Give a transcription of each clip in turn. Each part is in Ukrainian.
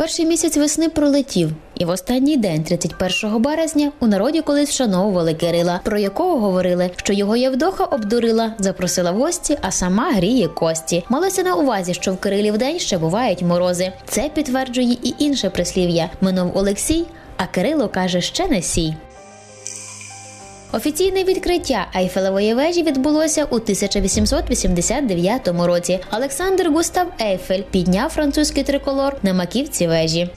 Перший місяць весни пролетів, і в останній день, 31 березня, у народі колись вшановували Кирила, про якого говорили, що його Євдоха обдурила, запросила в гості, а сама гріє кості. Малося на увазі, що в Кирилів день ще бувають морози. Це підтверджує і інше прислів'я. Минув Олексій, а Кирило каже ще не сій. Офіційне відкриття Ейфелевої вежі відбулося у 1889 році. Олександр Густав Ейфель підняв французький триколор на маківці вежі.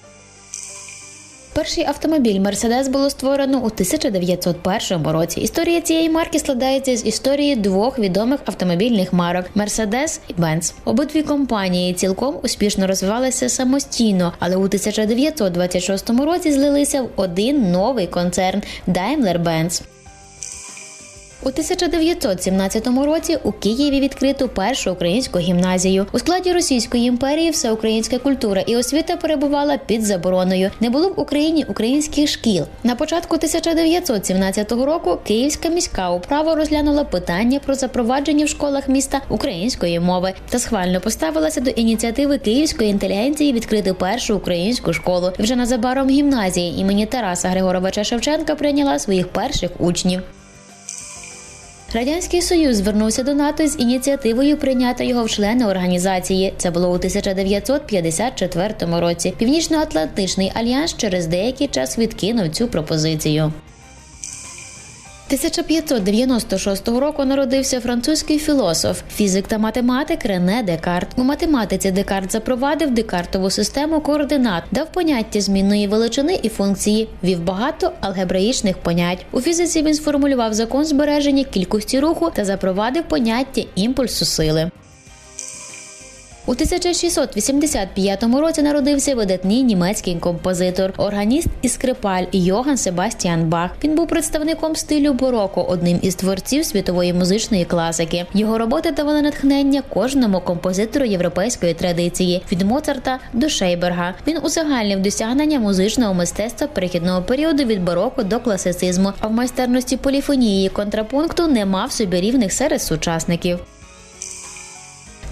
Перший автомобіль Мерседес було створено у 1901 році. Історія цієї марки складається з історії двох відомих автомобільних марок Мерседес і Бенц. Обидві компанії цілком успішно розвивалися самостійно, але у 1926 році злилися в один новий концерн Daimler-Benz. У 1917 році у Києві відкрито першу українську гімназію. У складі Російської імперії всеукраїнська культура і освіта перебувала під забороною. Не було в Україні українських шкіл. На початку 1917 року Київська міська управа розглянула питання про запровадження в школах міста української мови та схвально поставилася до ініціативи київської інтелігенції відкрити першу українську школу. Вже незабаром гімназія імені Тараса Григоровича Шевченка прийняла своїх перших учнів. Радянський Союз звернувся до НАТО з ініціативою прийняти його в члени організації. Це було у 1954 році. Північно-Атлантичний альянс через деякий час відкинув цю пропозицію. 1596 року народився французький філософ, фізик та математик Рене Декарт. У математиці Декарт запровадив декартову систему координат, дав поняття змінної величини і функції, вів багато алгебраїчних понять. У фізиці він сформулював закон збереження кількості руху та запровадив поняття імпульсу сили. У 1685 році народився видатний німецький композитор, органіст і скрипаль Йоган Себастіан Бах. Він був представником стилю бароко, одним із творців світової музичної класики. Його роботи давали натхнення кожному композитору європейської традиції від Моцарта до Шейберга. Він узагальнив досягнення музичного мистецтва перехідного періоду від бароко до класицизму, а в майстерності поліфонії контрапункту не мав собі рівних серед сучасників.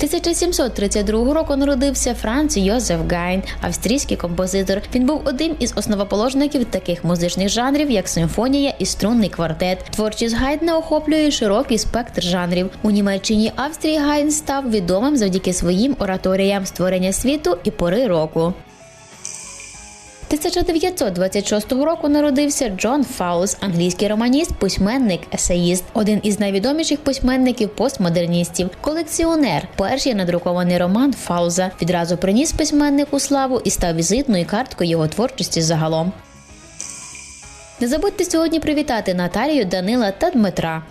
1732 року народився Франц Йозеф Гайн, австрійський композитор. Він був одним із основоположників таких музичних жанрів, як симфонія і струнний квартет. Творчість Гайдна охоплює широкий спектр жанрів. У Німеччині Австрії Гайн став відомим завдяки своїм ораторіям створення світу і пори року. 1926 року народився Джон Фаус, англійський романіст, письменник, есеїст, один із найвідоміших письменників постмодерністів, колекціонер. Перший надрукований роман Фауза відразу приніс письменнику славу і став візитною карткою його творчості загалом. Не забудьте сьогодні привітати Наталію, Данила та Дмитра.